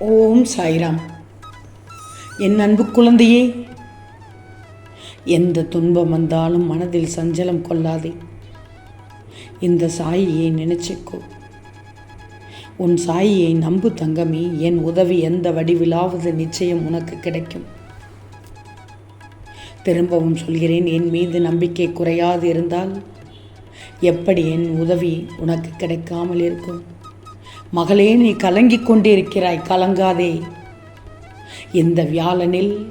ஓம் சாய்ராம். என் அன்பு குழந்தையே எந்த துன்பம் வந்தாலும் மனதில் சஞ்சலம் கொள்ளாதே. இந்த சாயியை நினைச்சுக்கோ. உன் சாயியை நம்பு தங்கமே என் உதவி எந்த வடிவிலாவது நிச்சயம் உனக்கு கிடைக்கும். திரும்பவும் சொல்கிறேன் என் மீது நம்பிக்கை குறையாது இருந்தால் எப்படி என் உதவி உனக்கு கிடைக்காமல் இருக்கும்? மகளே நீ கலங்கிக் கொண்டிருக்கிறாய் கலங்காதே. இந்த வியாழனில்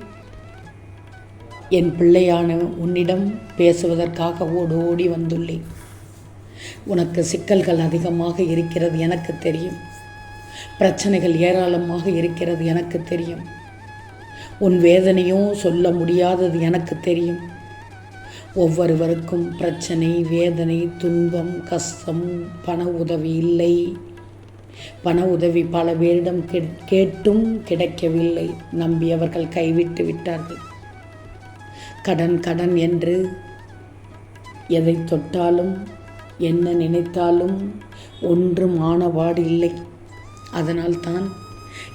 என் பிள்ளையான உன்னிடம் பேசுவதற்காக ஓடு ஓடி வந்துள்ளேன். உனக்கு சிக்கல்கள் அதிகமாக இருக்கிறது எனக்கு தெரியும். பிரச்சனைகள் ஏராளமாக இருக்கிறது எனக்கு தெரியும். உன் வேதனையும் சொல்ல முடியாதது எனக்கு தெரியும். ஒவ்வொருவருக்கும் பிரச்சனை வேதனை துன்பம் கஷ்டம் பண உதவி இல்லை. பண உதவி பல பேரிடம் கேட்டும் கிடைக்கவில்லை. நம்பியவர்கள் கைவிட்டு விட்டார்கள். கடன் கடன் என்று எதை தொட்டாலும் என்ன நினைத்தாலும் ஒன்றும் ஆனபாடு இல்லை. அதனால்தான்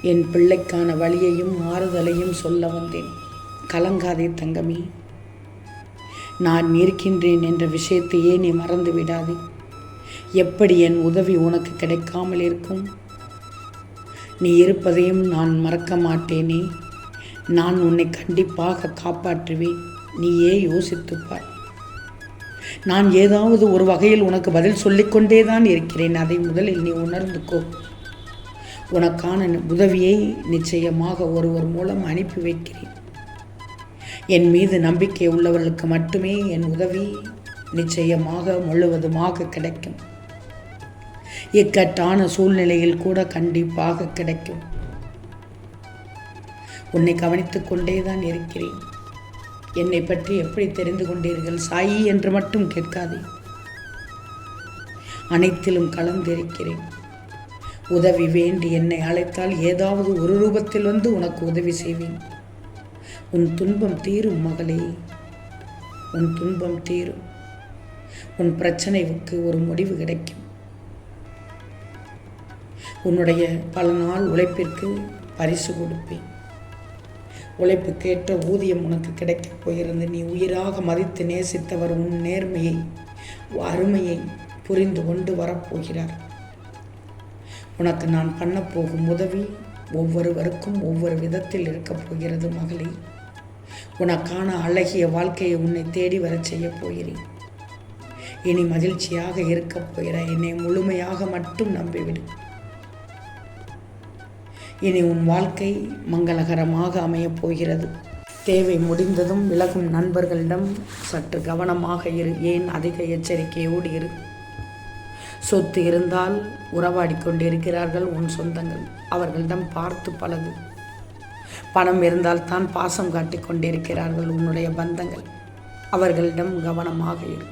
என் பிள்ளைக்கான வழியையும் ஆறுதலையும் சொல்ல வந்தேன். கலங்காதே தங்கமே. நான் இருக்கின்றேன் என்ற விஷயத்தையே நீ மறந்து விடாதே எப்படி என் உதவி உனக்கு கிடைக்காமல் இருக்கும்? நீ இருப்பதையும் நான் மறக்க மாட்டேனே. நான் உன்னை கண்டிப்பாக காப்பாற்றுவேன். நீயே யோசித்துப்பார் நான் ஏதாவது ஒரு வகையில் உனக்கு பதில் சொல்லிக்கொண்டே தான் இருக்கிறேன். அதை முதலில் நீ உணர்ந்துக்கோ. உனக்கான உதவியை நிச்சயமாக ஒருவர் மூலம் அனுப்பி வைக்கிறேன். என் மீது நம்பிக்கை உள்ளவர்களுக்கு மட்டுமே என் உதவி நிச்சயமாக முழுவதுமாக கிடைக்கும். இக்கட்டான சூழ்நிலையில் கூட கண்டிப்பாக கிடைக்கும். உன்னை கவனித்துக் கொண்டே தான் இருக்கிறேன். என்னை பற்றி எப்படி தெரிந்து கொண்டீர்கள்? சாயி என்று மட்டும் கேட்காதே. அனைத்திலும் கலந்திருக்கிறேன். உதவி வேண்டி என்னை அழைத்தால் ஏதாவது ஒரு ரூபத்தில் வந்து உனக்கு உதவி செய்வேன். உன் துன்பம் தீரும் மகளே. உன் துன்பம் தீரும். உன் பிரச்சனைக்கு ஒரு முடிவு கிடைக்கும். உன்னுடைய பல நாள் உழைப்பிற்கு பரிசு கொடுப்பேன். உழைப்புக்கேற்ற ஊதியம் உனக்கு கிடைக்கப் போகிறது. நீ உயிராக மதித்து நேசித்தவர் உன் நேர்மையை அருமையை புரிந்து கொண்டு வரப்போகிறார். உனக்கு நான் பண்ணப்போகும் உதவி ஒவ்வொருவருக்கும் ஒவ்வொரு விதத்தில் இருக்கப் போகிறது மகளே. உனக்கான அழகிய வாழ்க்கையை உன்னை தேடி வரச் செய்யப் போகிறேன். இனி மகிழ்ச்சியாக இருக்கப் போகிறாய் என்னை முழுமையாக மட்டும் நம்பிவிடும் இனி உன் வாழ்க்கை மங்களகரமாக அமையப் போகிறது. தேவை முடிந்ததும் விலகும் நண்பர்களிடம் சற்று கவனமாக இரு. ஏன் அதிக எச்சரிக்கையோடு இரு. சொத்து இருந்தால் உறவாடி கொண்டிருக்கிறார்கள் உன் சொந்தங்கள். அவர்களிடம் பார்த்து பழகு. பணம் இருந்தால் தான் பாசம் காட்டிக் கொண்டிருக்கிறார்கள் உன்னுடைய பந்தங்கள். அவர்களிடம் கவனமாக இரு.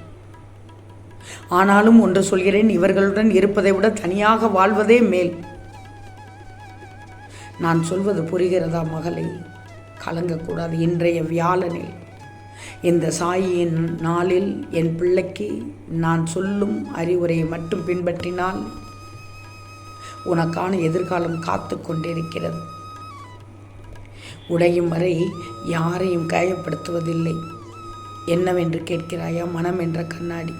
ஆனாலும் ஒன்று சொல்கிறேன் இவர்களுடன் இருப்பதை விட தனியாக வாழ்வதே மேல். நான் சொல்வது புரிகிறதா மகளே? கலங்கக்கூடாது இன்றைய வியாழனில். இந்த சாயியின் நாளில் என் பிள்ளைக்கு நான் சொல்லும் அறிவுரையை மட்டும் பின்பற்றினால் உனக்கான எதிர்காலம் காத்து கொண்டிருக்கிறது. உடையும் வரை யாரையும் காயப்படுத்துவதில்லை. என்னவென்று கேட்கிறாயா மனம் என்ற கண்ணாடி.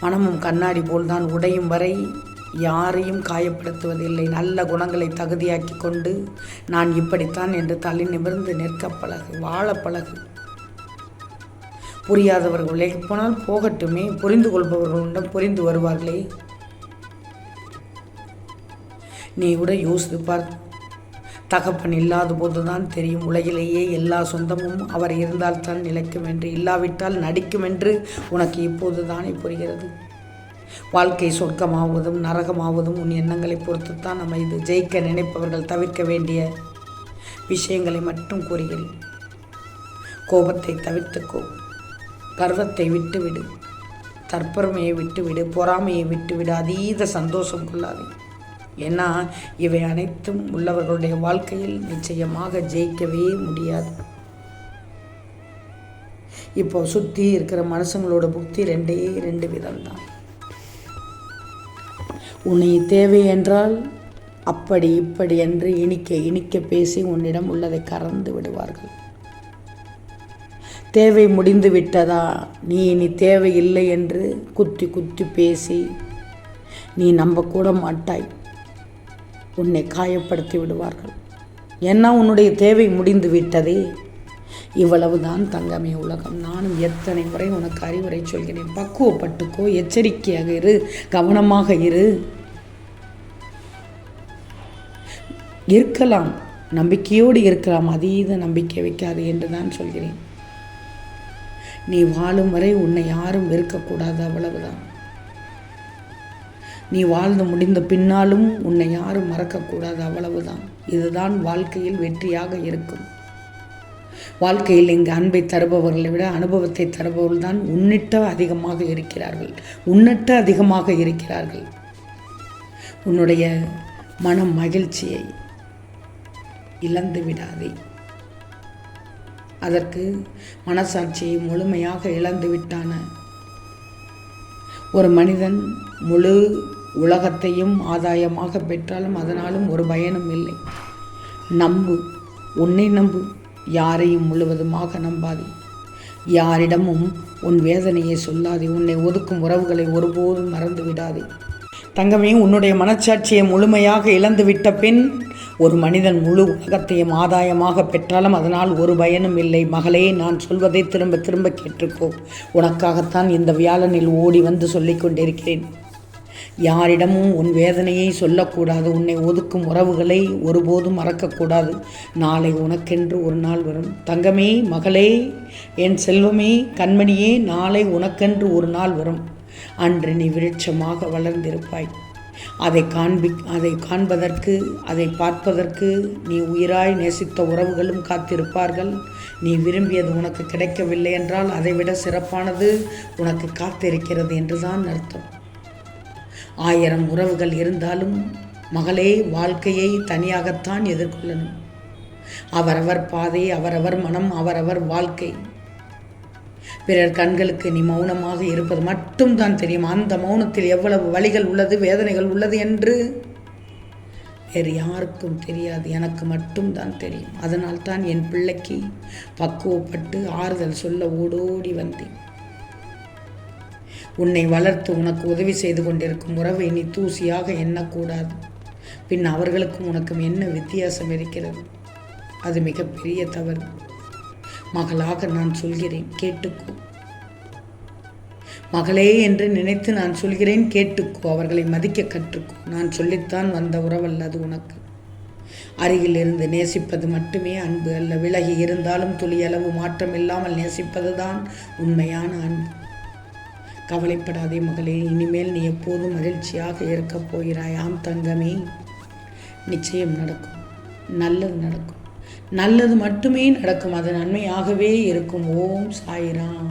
மனமும் கண்ணாடி போல்தான் உடையும் வரை யாரையும் காயப்படுத்துவதில்லை. நல்ல குணங்களை தகுதியாக்கி கொண்டு நான் இப்படித்தான் என்று தலை நிமிர்ந்து நிற்க பழகு வாழ பழகு. புரியாதவர்கள் விலகிப் போனால் போகட்டுமே புரிந்து கொள்பவர்களிடம் புரிந்து வருவார்களே. நீ கூட யோசித்து பார். தகப்பன் இல்லாத போதுதான் தெரியும் உலகிலேயே எல்லா சொந்தமும் அவர் இருந்தால்தான் நிலைக்கும் என்று இல்லாவிட்டால் நடிக்கும் என்று உனக்கு இப்போது தானே புரிகிறது. வாழ்க்கை சொர்க்கமாவதும் நரகமாவதும் உன் எண்ணங்களை பொறுத்துத்தான் நம்ம இது ஜெயிக்க நினைப்பவர்கள் தவிர்க்க வேண்டிய விஷயங்களை மட்டும் கூறுகிறேன். கோபத்தை தவிர்த்துக்கோ. கர்வத்தை விட்டுவிடு. தற்பெருமையை விட்டுவிடு. பொறாமையை விட்டுவிடு. அதீத சந்தோஷம் கொள்ளாதே. ஏன்னா இவை அனைத்தும் உள்ளவர்களுடைய வாழ்க்கையில் நிச்சயமாக ஜெயிக்கவே முடியாது. இப்போ சுற்றி இருக்கிற மனுஷங்களோட புக்தி ரெண்டே ரெண்டு விதம்தான் உன்னை தேவை என்றால் அப்படி இப்படி என்று இனிக்க இனிக்க பேசி உன்னிடம் உள்ளதை கறந்து விடுவார்கள். தேவை முடிந்து விட்டதா? நீ இனி தேவையில்லை என்று குத்தி குத்தி பேசி நீ நம்பக்கூட மாட்டாய். உன்னை காயப்படுத்தி விடுவார்கள். ஏன்னா உன்னுடைய தேவை முடிந்து விட்டதே? இவ்வளவுதான் தங்கமே உலகம். நானும் எத்தனை முறை உனக்கு அறிவுரை சொல்கிறேன். பக்குவப்பட்டுக்கோ எச்சரிக்கையாக இரு கவனமாக இரு. இருக்கலாம் நம்பிக்கையோடு இருக்கலாம் அதீத நம்பிக்கை வைக்காது என்று தான் சொல்கிறேன். நீ வாழும் வரை உன்னை யாரும் வெறுக்கக்கூடாது அவ்வளவுதான். நீ வாழ்ந்து முடிந்த பின்னாலும் உன்னை யாரும் மறக்கக்கூடாது அவ்வளவுதான். இதுதான் வாழ்க்கையில் வெற்றியாக இருக்கும். வாழ்க்கையில் இங்கு அன்பை தருபவர்களை விட அனுபவத்தை தருபவர்கள் தான் உன்னிட்ட அதிகமாக இருக்கிறார்கள். உன்னிட்ட அதிகமாக இருக்கிறார்கள். உன்னுடைய மன மகிழ்ச்சியை இழந்து விடாதே. அதற்கு மனசாட்சியை முழுமையாக இழந்து விட்டான ஒரு மனிதன் முழு உலகத்தையும் ஆதாயமாக பெற்றாலும் அதனாலும் ஒரு பயனும் இல்லை. நம்பு உன்னை நம்பு. யாரையும் முழுவதுமாக நம்பாதே. யாரிடமும் உன் வேதனையை சொல்லாதே. உன்னை ஒதுக்கும் உறவுகளை ஒருபோதும் மறந்து விடாதே. தங்கமே உன்னுடைய மனச்சாட்சியை முழுமையாக இழந்து விட்ட பின் ஒரு மனிதன் முழு உலகத்தையும் ஆதாயமாக பெற்றாலும் அதனால் ஒரு பயனும் இல்லை. மகளே நான் சொல்வதை திரும்ப திரும்ப கேட்டுக்கோ. உனக்காகத்தான் இந்த வியாழனில் ஓடி வந்து சொல்லிக் கொண்டிருக்கிறேன். யாரிடமும் உன் வேதனையை சொல்லக்கூடாது உன்னை ஒதுக்கும் உறவுகளை ஒருபோதும் மறக்கக்கூடாது. நாளை உனக்கென்று ஒரு நாள் வரும். தங்கமே மகளே என் செல்வமே கண்மணியே நாளை உனக்கென்று ஒரு நாள் வரும். அன்று நீ விருட்சமாக வளர்ந்திருப்பாய். அதை காண்பி அதை காண்பதற்கு அதை பார்ப்பதற்கு நீ உயிராய் நேசித்த உறவுகளும் காத்திருப்பார்கள். நீ விரும்பியது உனக்கு கிடைக்கவில்லை என்றால் அதைவிட சிறப்பானது உனக்கு காத்திருக்கிறது என்றுதான் அர்த்தம். ஆயிரம் உறவுகள் இருந்தாலும் மகளே வாழ்க்கையை தனியாகத்தான் எதிர்கொள்ளணும். அவரவர் பாதை அவரவர் மனம் அவரவர் வாழ்க்கை. பிறர் கண்களுக்கு நீ மௌனமாக இருப்பது மட்டும்தான் தெரியும். அந்த மௌனத்தில் எவ்வளவு வழிகள் உள்ளது வேதனைகள் உள்ளது என்று வேறு யாருக்கும் தெரியாது. எனக்கு மட்டும்தான் தெரியும். அதனால் தான் என் பிள்ளைக்கு பக்குவப்பட்டு ஆறுதல் சொல்ல ஓடோடி வந்தேன். உன்னை வளர்த்து உனக்கு உதவி செய்து கொண்டிருக்கும் உறவை நீ தூசியாக எண்ணக்கூடாது. பின் அவர்களுக்கும் உனக்கும் என்ன வித்தியாசம் இருக்கிறது? அது மிகப்பெரிய தவறு. மகளாக நான் சொல்கிறேன் கேட்டுக்கோ. மகளே என்று நினைத்து நான் சொல்கிறேன் கேட்டுக்கோ. அவர்களை மதிக்க கற்றுக்கோ. நான் சொல்லித்தான் வந்த உறவல்ல அது உனக்கு. அருகில் இருந்து நேசிப்பது மட்டுமே அன்பு அல்ல. விலகி இருந்தாலும் துளியளவு மாற்றம் இல்லாமல் நேசிப்பதுதான் உண்மையான அன்பு. கவலைப்படாதே மகளே இனிமேல் நீ எப்போதும் மகிழ்ச்சியாக இருக்கப் போகிறாய். ஆம் தங்கமே நிச்சயம் நடக்கும். நல்லது நடக்கும். நல்லது மட்டுமே நடக்கும். அது நன்மையாகவே இருக்கும். ஓம் சாய்ராம்.